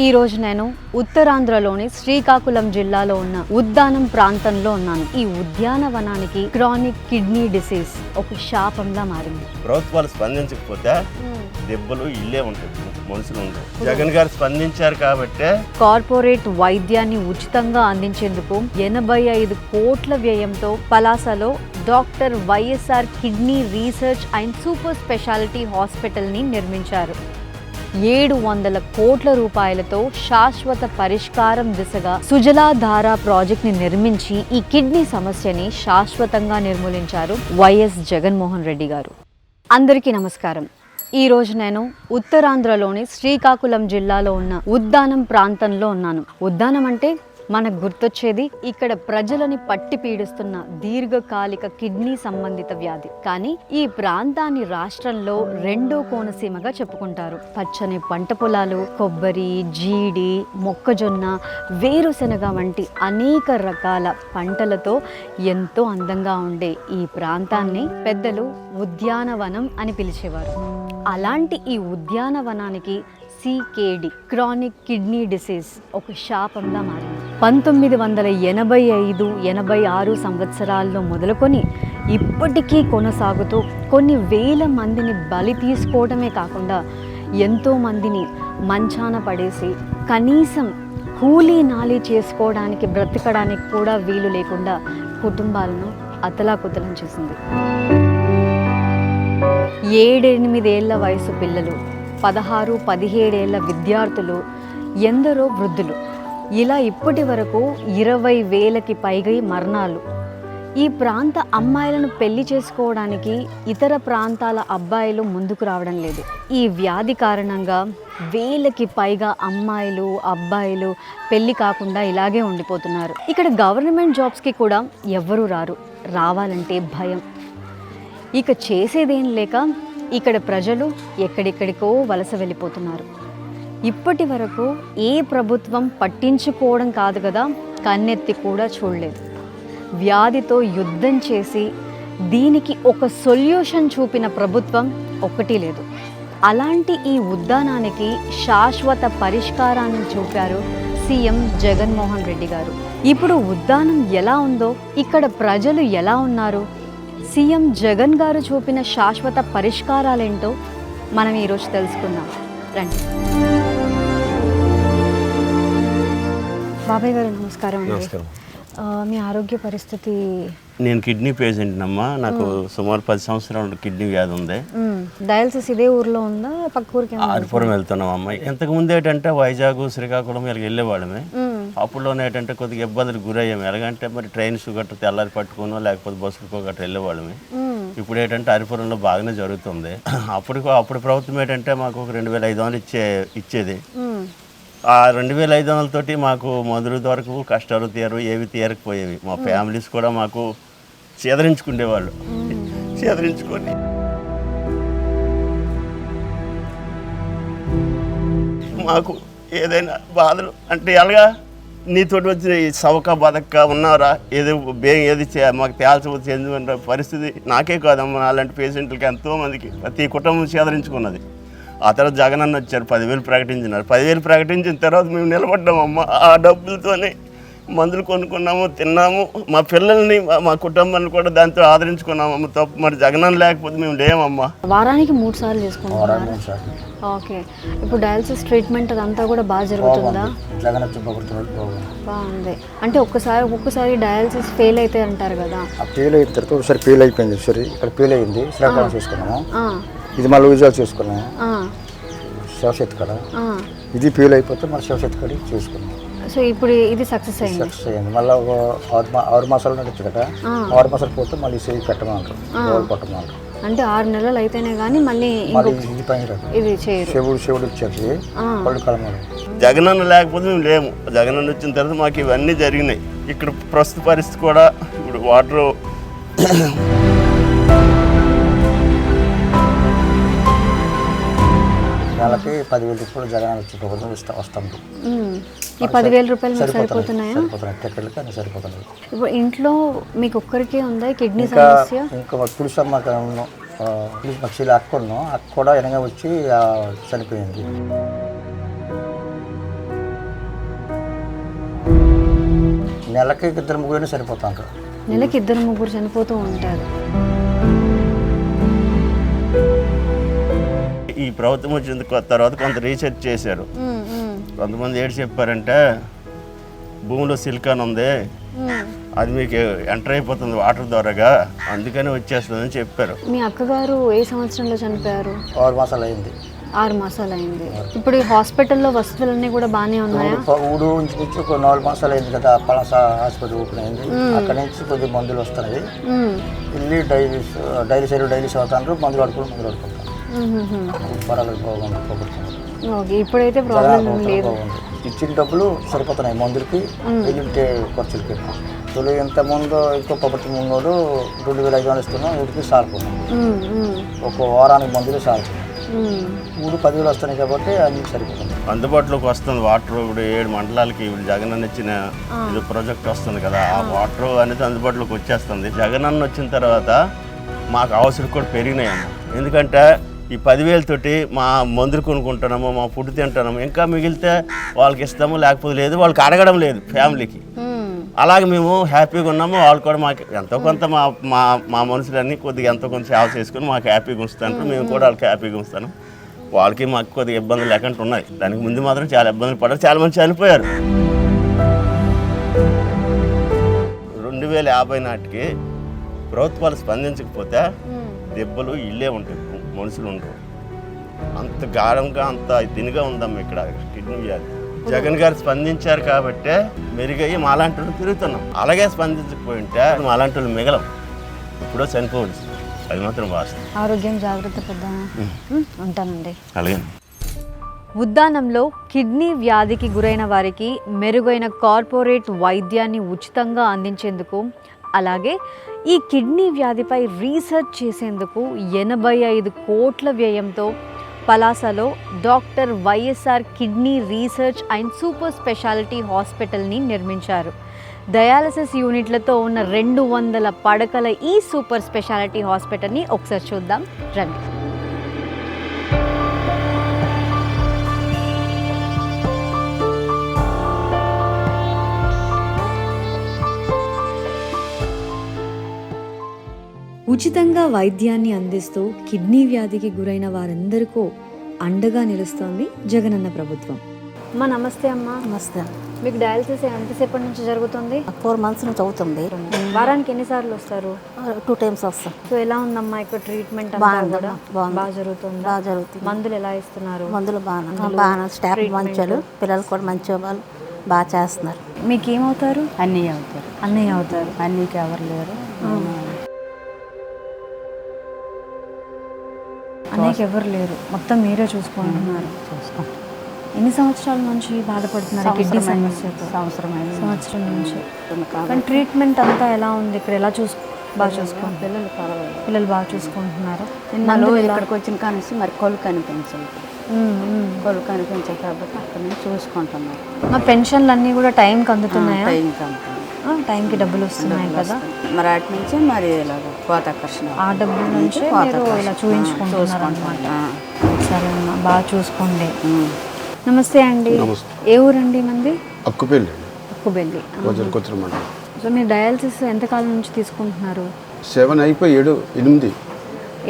ఈ రోజు నేను ఉత్తరాంధ్రలోని శ్రీకాకుళం జిల్లాలో ఉన్న ఉద్దానం ప్రాంతంలో ఉన్నాను. ఈ ఉద్యానవనానికి క్రానిక్ కిడ్నీ డిసీజ్ ఒక శాపంలా మారింది. ప్రభుత్వాలు స్పందించకపోతే దెబ్బలు ఇల్లే ఉంటుంది మనుషులు ఉండవు. జగన్ గారు స్పందించారు కాబట్టే కార్పొరేట్ వైద్యాన్ని ఉచితంగా అందించేందుకు ఎనభై ఐదు కోట్ల వ్యయంతో పలాసలో doctor YSR kidney research and super speciality హాస్పిటల్ని నిర్మించారు. ఏడు వందల కోట్ల రూపాయలతో శాశ్వత పరిష్కారం దిశగా సుజలాధార ప్రాజెక్ట్ని నిర్మించి ఈ కిడ్నీ సమస్యని శాశ్వతంగా నిర్మూలించారు వైఎస్ జగన్మోహన్ రెడ్డి గారు. అందరికీ నమస్కారం. ఈ రోజు నేను ఉత్తరాంధ్రలోని శ్రీకాకుళం జిల్లాలో ఉన్న ఉద్దానం ప్రాంతంలో ఉన్నాను. ఉద్దానం అంటే మనకు గుర్తొచ్చేది ఇక్కడ ప్రజలని పట్టి పీడిస్తున్న దీర్ఘకాలిక కిడ్నీ సంబంధిత వ్యాధి. కానీ ఈ ప్రాంతాన్ని రాష్ట్రంలో రెండో కోనసీమగా చెప్పుకుంటారు. పచ్చని పంట పొలాలు కొబ్బరి జీడి మొక్కజొన్న వేరుశనగ వంటి అనేక రకాల పంటలతో ఎంతో అందంగా ఉండే ఈ ప్రాంతాన్ని పెద్దలు ఉద్యానవనం అని పిలిచేవారు. అలాంటి ఈ ఉద్యానవనానికి సికేడి క్రానిక్ కిడ్నీ డిసీజ్ ఒక శాపంగా మారింది. పంతొమ్మిది వందల ఎనభై ఐదు ఎనభై ఆరు సంవత్సరాల్లో మొదలుకొని ఇప్పటికీ కొనసాగుతూ కొన్ని వేల మందిని బలి తీసుకోవడమే కాకుండా ఎంతో మందిని మంచాన పడేసి కనీసం కూలీ నాలి చేసుకోవడానికి బ్రతకడానికి కూడా వీలు లేకుండా కుటుంబాలను అతలాకుతలం చేసింది. ఏడెనిమిదేళ్ళ వయసు పిల్లలు పదహారు పదిహేడేళ్ళ విద్యార్థులు ఎందరో వృద్ధులు ఇలా ఇప్పటి వరకు ఇరవై వేలకి పైగా మరణాలు. ఈ ప్రాంత అమ్మాయిలను పెళ్ళి చేసుకోవడానికి ఇతర ప్రాంతాల అబ్బాయిలు ముందుకు రావడం లేదు. ఈ వ్యాధి కారణంగా వేలకి పైగా అమ్మాయిలు అబ్బాయిలు పెళ్ళి కాకుండా ఇలాగే ఉండిపోతున్నారు. ఇక్కడ గవర్నమెంట్ జాబ్స్కి కూడా ఎవ్వరూ రారు. రావాలంటే భయం. ఇక చేసేదేం లేక ఇక్కడ ప్రజలు ఎక్కడెక్కడికో వలస వెళ్ళిపోతున్నారు. ఇప్పటి వరకు ఏ ప్రభుత్వం పట్టించుకోవడం కాదు కదా కన్నెత్తి కూడా చూడలేదు. వ్యాధితో యుద్ధం చేసి దీనికి ఒక సొల్యూషన్ చూపిన ప్రభుత్వం ఒకటి లేదు. అలాంటి ఈ ఉద్దానానికి శాశ్వత పరిష్కారాన్ని చూపారు సీఎం జగన్మోహన్ రెడ్డి గారు. ఇప్పుడు ఉద్దానం ఎలా ఉందో ఇక్కడ ప్రజలు ఎలా ఉన్నారు? సీఎం జగన్ గారు చూపిన శాశ్వత పరిష్కారాలేంటో మనం ఈరోజు తెలుసుకుందాం. రండి. బాబాయ్ గారు నమస్కారం నమస్కారం. మీ ఆరోగ్య పరిస్థితి? నేను కిడ్నీ పేషెంట్ అమ్మా నాకు సుమారు పది సంవత్సరాల కిడ్నీ వ్యాధి ఉంది. డయాలసిస్ ఇదే ఊర్లో ఉందా? పక్క ఊరికి? ఆరిపురం వెళ్తున్నాం అమ్మ ఇంతకు ముందు ఏంటంటే వైజాగ్ శ్రీకాకుళం ఇలా వెళ్ళేవాళ్ళమే. అప్పుడులోనే ఏంటంటే కొద్దిగా ఇబ్బందులు గురయ్యాము ఎలాగంటే మరి ట్రైన్స్ గట్రా తెల్లారి పట్టుకునో లేకపోతే బస్సులకో గట్రా వెళ్ళేవాళ్ళమే. ఇప్పుడు ఏంటంటే హరిపురంలో బాగానే జరుగుతుంది. అప్పుడు అప్పుడు ప్రభుత్వం ఏంటంటే మాకు ఒక రెండు వేల ఐదు వందలు ఇచ్చే ఇచ్చేది. ఆ రెండు వేల ఐదు వందలతోటి మాకు మందులు దొరకు కష్టాలు తీయరు ఏవి తీయకపోయేవి. మా ఫ్యామిలీస్ కూడా మాకు చేదరించుకునేవాళ్ళు. చేదరించుకొని. మాకు ఏదైనా బాధలు అంటే ఎలాగా? నీతోటి వచ్చిన ఈ సవక బతక ఉన్నారా? ఏదో బే ఏది చే- మాకు తేల్చ చెందిన పరిస్థితి నాకే కాదమ్మా. అలాంటి పేషెంట్లకి ఎంతో మందికి ప్రతి కుటుంబం చేదరించుకున్నది. ఆ తర్వాత జగన్ అన్న వచ్చారు పదివేలు ప్రకటించినారు. పదివేలు ప్రకటించిన తర్వాత మేము నిలబడ్డామమ్మా ఆ డబ్బులతోనే మందులు కొనుక్కున్నాము తిన్నాము. మా పిల్లల్ని మా- కుటుంబాన్ని కూడా దాంతో ఆదరించుకున్నామమ్మ తప్పు మరి జగనన్న లేకపోతే మేము లేమమ్మా. వారానికి మూడు సార్లు చేసుకుంటున్నారా? ఓకే. ఇప్పుడు డయాలసిస్ ట్రీట్మెంట్ అదంతా కూడా బాగా జరుగుతుందా? జగన్ బాగుంది. అంటే ఒక్కసారి ఒక్కొక్కసారి డయాలసిస్ ఫెయిల్ అయితే అంటారు కదా. ఆ పీల్ అయిన తర్వాత ఒకసారి పీల్ అయిపోయింది సరే ఇక్కడ పీల్ అయింది శ్రీకాకుళం చూసుకున్నాము. ఇది మళ్ళీ విజయాలు చూసుకున్నాము ఆ, శివశక్తి కాడ ఆ. ఇది పీల్ అయిపోతే మళ్ళీ శివశక్తి కాడ చూసుకున్నాం. సో ఇప్పుడు ఇది సక్సెస్ అయింది. సక్సెస్ అయ్యింది మళ్ళీ ఒక ఆరు మా ఆరు మాసాలు నడుస్తుంది కదా. ఆరు మాసాలు పోతే మళ్ళీ చేయి పెట్టమంటారు గోల్ కొట్టమంటారు. అంటే ఆరు నెలలు అయితేనే కానీ మళ్ళీ ఇది పైన రాదు. ఇది చేయరు. శివుడు శివుడు వచ్చేది ఆ. పళ్ళు కలమాలి. జగనన్న లేకపోతే మేము లేము. జగనన్న వచ్చిన తర్వాత మాకు ఇవన్నీ జరిగినాయి. ఇక్కడ ప్రస్తుత పరిస్థితి కూడా ఇప్పుడు వాటర్ నెలకి పదివేల రూపాయలు జగన్ చుట్టుకొని ఇస్తా వస్తుంది ఈ పదివేల రూపాయలు సరిపోతున్నాయా? సరిపోతున్నాయి. టికెట్లకి అన్ని సరిపోతున్నాయి ఇప్పుడు ఇంట్లో మీకు ఒక్కరికే ఉందా? కిడ్నీ సమస్య? ఇంకా పులుసమ్మ పులుసు పక్షులు ఉన్నాం అక్క కూడా వెనక వచ్చి చనిపోయింది. నెలకి ఇద్దరు ముగ్గురు సరిపోతాం నెలకి ఇద్దరు ముగ్గురు చనిపోతూ ఉంటారు. ఈ ప్రభుత్వం వచ్చిన కొ- తర్వాత కొంత రీసెర్చ్ చేశారు. కొంతమంది ఏడు చెప్పారంటే భూమిలో సిలికాన్ ఉంది. అది మీకు ఎంటర్ అయిపోతుంది వాటర్ ద్వారాగా. అందుకని వచ్చేస్తుందని చెప్పారు. మీ అక్కగారు ఏ సంవత్సరంలో చనిపోయారు? ఆరు మాసాలు అయింది ఆరు మాసాలు అయింది ఇప్పుడు ఈ హాస్పిటల్లో వస్తువులన్నీ కూడా బాగానే ఉన్నాయా? ఊడు ఉంచుకొచ్చి ఒక నాలుగు మాసాలు అయింది కదా పలాస హాస్పిటల్ ఓపెన్ అయింది. అక్కడ నుంచి కొద్ది మందులు వస్తున్నాయి. వెళ్ళి డైలీ డైలీ సైడ్ డైలీ చదువుతాండ్రు మందులు ఆడుకుని మందులు ఆడుకుంటాం బాగుంది ఇప్పుడైతే ప్రాబ్లం లేదు. ఇచ్చిన డబ్బులు సరిపోతున్నాయి మందులకి వెళ్ళింటే ఖర్చులకి తొలి ఇంత ముందు ఇంకో ప్రభుత్వం ఉన్నోడు రెండు వేల ఐదు వందలు ఇస్తున్నాం వీటికి ఉమ్, ఒక వారానికి మందులు సారుకున్నాం ఉమ్. మూడు పదివేలు వస్తున్నాయి కాబట్టి అన్ని సరిపోతుంది అందుబాటులోకి వస్తుంది వాటర్ ఇప్పుడు ఏడు మండలాలకి ఇప్పుడు జగన్ అన్న ఇచ్చిన ఇది ప్రాజెక్ట్ వస్తుంది కదా ఆ వాటర్ అనేది అందుబాటులోకి వచ్చేస్తుంది. జగన్ అన్న వచ్చిన తర్వాత మాకు అవసరం కూడా పెరిగినాయి ఎందుకంటే ఈ పదివేలతోటి మా మందులు కొనుక్కుంటున్నాము మా ఫుడ్ తింటున్నాము. ఇంకా మిగిలితే వాళ్ళకి ఇస్తాము లేకపోతే లేదు వాళ్ళకి అడగడం లేదు ఫ్యామిలీకి. ఉమ్, అలాగే మేము హ్యాపీగా ఉన్నాము వాళ్ళు కూడా మాకు ఎంతో కొంత మా మా మా మనుషులన్నీ కొద్దిగా ఎంతో కొంత సేవ చేసుకుని మాకు హ్యాపీగా ఉంచుతాను మేము కూడా వాళ్ళకి హ్యాపీగా ఉంచుతాను. వాళ్ళకి మాకు కొద్దిగా ఇబ్బందులు లేకుండా ఉన్నాయి. దానికి ముందు మాత్రం చాలా ఇబ్బందులు పడ్డారు. చాలా మంది చనిపోయారు. రెండు వేల యాభై నాటికి ప్రభుత్వాలు స్పందించకపోతే ఉమ్. దెబ్బలు ఇల్లే ఉంటాయి. మనుషులు ఉండరు అంత గాఢంగా అంత దీనిగా ఉందమ్మా ఇక్కడ కిడ్నీ వ్యాధి. జగన్ గారు స్పందించారు కాబట్టే మెరుగయ్యి మాలాంటి వాళ్ళు తిరుగుతున్నాం. అలాగే స్పందించకపోయి ఉంటే మాలాంటి వాళ్ళు మిగలం. ఇప్పుడో చనిపోవచ్చు అది మాత్రం వాస్తవం. ఆరోగ్యం జాగ్రత్త పెద్దామా ఉమ్, ఉంటానండి. అలాగే. ఉద్దానంలో కిడ్నీ వ్యాధికి గురైన వారికి మెరుగైన కార్పొరేట్ వైద్యాన్ని ఉచితంగా అందించేందుకు అలాగే ఈ కిడ్నీ వ్యాధిపై రీసెర్చ్ చేసేందుకు ఎనభై ఐదు కోట్ల వ్యయంతో పలాసలో doctor YSR kidney research and super speciality హాస్పిటల్ని నిర్మించారు. డయాలసిస్ యూనిట్లతో ఉన్న రెండు వందల పడకల ఈ సూపర్ స్పెషాలిటీ హాస్పిటల్ని ఒకసారి చూద్దాం. రండి. ఉచితంగా వైద్యాన్ని అందిస్తూ కిడ్నీ వ్యాధికి గురైన వారందరికీ అండగా నిలుస్తోంది జగనన్న ప్రభుత్వం. అమ్మా నమస్తే అమ్మా. నమస్తే మీకు డయాలసిస్ ఎంతసేపటి నుంచి జరుగుతుంది? ఫోర్ మంత్స్ నుంచి అవుతుంది. వారానికి ఎన్నిసార్లు వస్తారు? టూ టైమ్స్ వస్తాం. సో ఎలా ఉందమ్మా ఇక్కడ ట్రీట్మెంట్ బాగుంది. బాగా జరుగుతుందా? బాగా జరుగుతుంది. మందులు ఎలా ఇస్తున్నారు? మందులు బాగా బాగా స్టాఫ్ మంచోళ్ళు పిల్లలు కూడా మంచి వాళ్ళు బాగా చేస్తున్నారు. మీకు ఏమవుతారు అన్నీ అవుతారు. అన్నయ్య అవుతారు. అన్నీకి ఎవరు లేరు. అన్నయ్యకి ఎవరు లేరు. మొత్తం మీరే చూసుకుంటున్నారు చూసుకుంటాం ఎన్ని సంవత్సరాల నుంచి బాధపడుతున్నారు కిడ్నీ సమస్యతో? సంవత్సరం అయింది సంవత్సరం నుంచి కానీ ట్రీట్మెంట్ అంతా ఎలా ఉంది? ఇక్కడ ఎలా చూసు బాగా చూసుకుంటారు పిల్లలు పర్వాలేదు పిల్లలు బాగా చూసుకుంటున్నారు. నిన్నలో ఇక్కడికి వచ్చిన కానిసి మరి కొలు కనిపించదు. కొలు కనిపించదు కాబట్టి అక్కడ నుంచి చూసుకుంటున్నారు. మా పెన్షన్లు అన్నీ కూడా టైంకి అందుతున్నాయా? టైం కంపెనీ ఆ, టైంకి డబ్బులు వస్తున్నాయి కదా. మరి అటు నుంచి మరి ఇలాగ కోతాకర్షణ ఆ డబ్బుల నుంచి మీరు ఇలా చూయించుకుంటున్నారు అనమాట సరే అమ్మా బాగా చూసుకోండి. నమస్తే అండి. ఏ ఊరండి మంది? అక్కుపల్లి మండలం సో మీరు డయాలసిస్ ఎంతకాలం నుంచి తీసుకుంటున్నారు? సెవెన్ అయిపోయి ఏడు ఎనిమిది.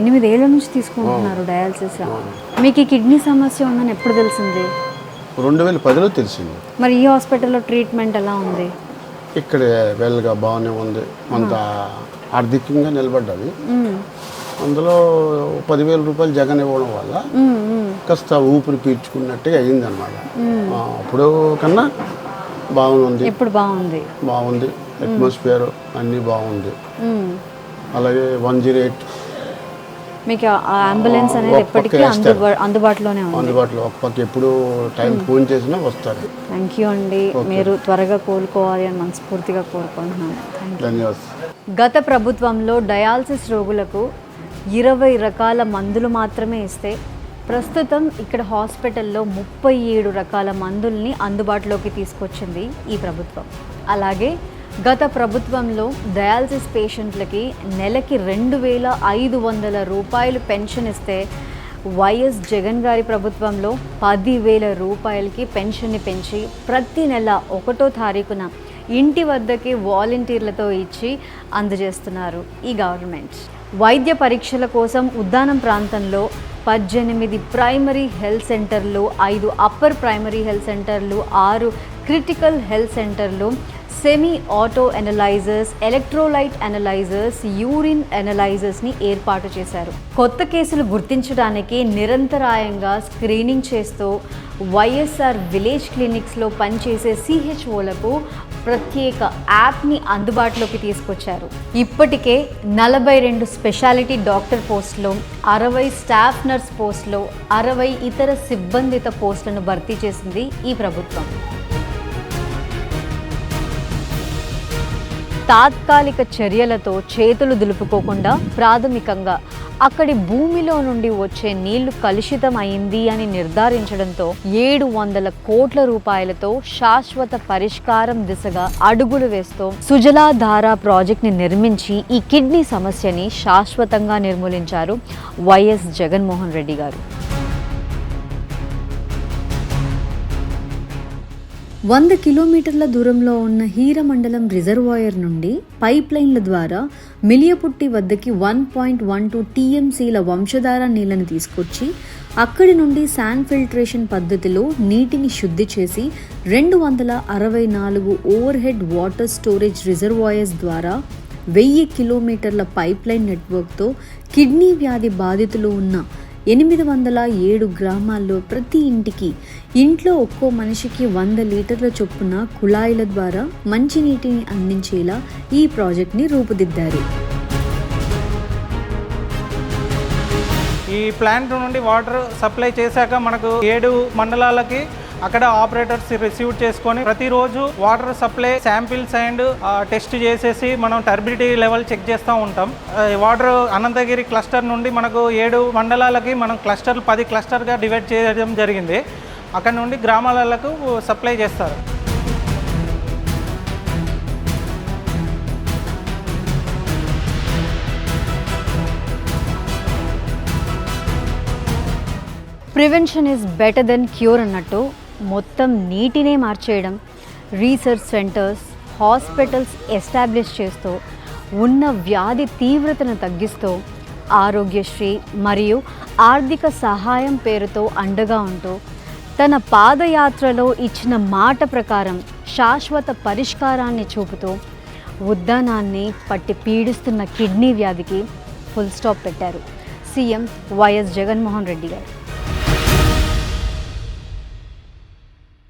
ఎనిమిది ఏళ్ళ నుంచి తీసుకుంటున్నారు డయాలసిస్ మీకు ఈ కిడ్నీ సమస్య ఉందని ఎప్పుడు తెలిసింది? రెండు వేల పదిలో తెలిసింది. మరి ఈ హాస్పిటల్లో ట్రీట్మెంట్ ఎలా ఉంది? ఇక్కడ వెల్గా బాగానే ఉంది. కొంత ఆర్థికంగా నిలబడ్డది. అందులో పదివేల రూపాయలు జగన్ ఇవ్వడం వల్ల. కాస్త ఊపిరి పీల్చుకున్నట్టుగా అయిందనమాట అప్పుడు కన్నా బాగుంది. ఇప్పుడు బాగుంది? బాగుంది. అట్మాస్ఫియర్ అన్నీ బాగుంది. అలాగే వన్ జీరో ఎయిట్ మీకు ఆ అంబులెన్స్ అనేది ఎప్పటికీ అందుబాటులోనే ఉంది. అందుబాటులో ఒక పక్క ఎప్పుడు టైం ఫోన్ చేసినా వస్తారు. థ్యాంక్ యూ అండి. మీరు త్వరగా కోలుకోవాలి అని మనస్ఫూర్తిగా కోరుకుంటున్నాను. ధన్యవాదాలు. గత ప్రభుత్వంలో డయాలసిస్ రోగులకు ఇరవై రకాల మందులు మాత్రమే ఇస్తే ప్రస్తుతం ఇక్కడ హాస్పిటల్లో ముప్పై ఏడు రకాల మందుల్ని అందుబాటులోకి తీసుకొచ్చింది ఈ ప్రభుత్వం. అలాగే గత ప్రభుత్వంలో డయాలసిస్ పేషెంట్లకి నెలకి రెండు వేల ఐదు వందల రూపాయలు పెన్షన్ ఇస్తే వైఎస్ జగన్ గారి ప్రభుత్వంలో పదివేల రూపాయలకి పెన్షన్ని పెంచి ప్రతి నెల ఒకటో తారీఖున ఇంటి వద్దకి వాలంటీర్లతో ఇచ్చి అందజేస్తున్నారు ఈ గవర్నమెంట్. వైద్య పరీక్షల కోసం ఉద్దానం ప్రాంతంలో పద్దెనిమిది ప్రైమరీ హెల్త్ సెంటర్లు ఐదు అప్పర్ ప్రైమరీ హెల్త్ సెంటర్లు ఆరు క్రిటికల్ హెల్త్ సెంటర్లు semi auto analysers electrolyte analysers urine అనలైజర్స్ని ఏర్పాటు చేశారు. కొత్త కేసులు గుర్తించడానికి నిరంతరాయంగా స్క్రీనింగ్ చేస్తూ వైఎస్ఆర్ విలేజ్ క్లినిక్స్లో పనిచేసే సిహెచ్ఓలకు ప్రత్యేక యాప్ని అందుబాటులోకి తీసుకొచ్చారు. ఇప్పటికే నలభై రెండు స్పెషాలిటీ డాక్టర్ పోస్టులు అరవై స్టాఫ్ నర్స్ పోస్టులు అరవై ఇతర సిబ్బందిత పోస్టులను భర్తీ చేసింది ఈ ప్రభుత్వం. తాత్కాలిక చర్యలతో చేతులు దులుపుకోకుండా ప్రాథమికంగా అక్కడి భూమిలో నుండి వచ్చే నీళ్ళు కలుషితం అయింది అని నిర్ధారించడంతో ఏడు వందల కోట్ల రూపాయలతో శాశ్వత పరిష్కారం దిశగా అడుగులు వేస్తూ సుజలాధార ప్రాజెక్ట్ని నిర్మించి ఈ కిడ్నీ సమస్యని శాశ్వతంగా నిర్మూలించారు వైఎస్ జగన్మోహన్ రెడ్డి గారు. వంద కిలోమీటర్ల దూరంలో ఉన్న హీరమండలం రిజర్వాయర్ నుండి పైప్ లైన్ల ద్వారా మిలియపుట్టి వద్దకి వన్ పాయింట్ వన్ టూ టీఎంసీల వంశధార నీళ్ళను తీసుకొచ్చి అక్కడి నుండి శాండ్ ఫిల్టరేషన్ పద్ధతిలో నీటిని శుద్ధి చేసి రెండు వందల అరవై నాలుగు overhead water storage reservoirs ద్వారా వెయ్యి కిలోమీటర్ల పైప్ లైన్ నెట్వర్క్తో కిడ్నీ వ్యాధి బాధితులు ఉన్న ఎనిమిది వందల ఏడు గ్రామాల్లో ప్రతి ఇంటికి ఇంట్లో ఒక్కో మనిషికి వంద లీటర్ల చొప్పున కుళాయిల ద్వారా మంచినీటిని అందించేలా ఈ ప్రాజెక్ట్ని రూపుదిద్దారు. ఈ ప్లాంట్ నుండి వాటర్ సప్లై చేశాక మనకు ఏడు మండలాలకి అక్కడ ఆపరేటర్స్ రిసీవ్ చేసుకొని ప్రతిరోజు water supply samples and test చేసేసి మనం టర్బిడిటీ లెవెల్ చెక్ చేస్తూ ఉంటాం. వాటర్ అనంతగిరి క్లస్టర్ నుండి మనకు ఏడు మండలాలకి మనం క్లస్టర్ పది క్లస్టర్గా డివైడ్ చేయడం జరిగింది. అక్కడ నుండి గ్రామాలకు సప్లై చేస్తారు. Prevention is better than cure అన్నట్టు మొత్తం నీటినే మార్చేయడం. రీసెర్చ్ సెంటర్స్ హాస్పిటల్స్ ఎస్టాబ్లిష్ చేస్తూ ఉన్న వ్యాధి తీవ్రతను తగ్గిస్తూ ఆరోగ్యశ్రీ మరియు ఆర్థిక సహాయం పేరుతో అండగా ఉంటూ తన పాదయాత్రలో ఇచ్చిన మాట ప్రకారం శాశ్వత పరిష్కారాన్ని చూపుతూ ఉద్దానాన్ని పట్టి పీడిస్తున్న కిడ్నీ వ్యాధికి ఫుల్ స్టాప్ పెట్టారు. CM YS Jaganmohan Reddy garu.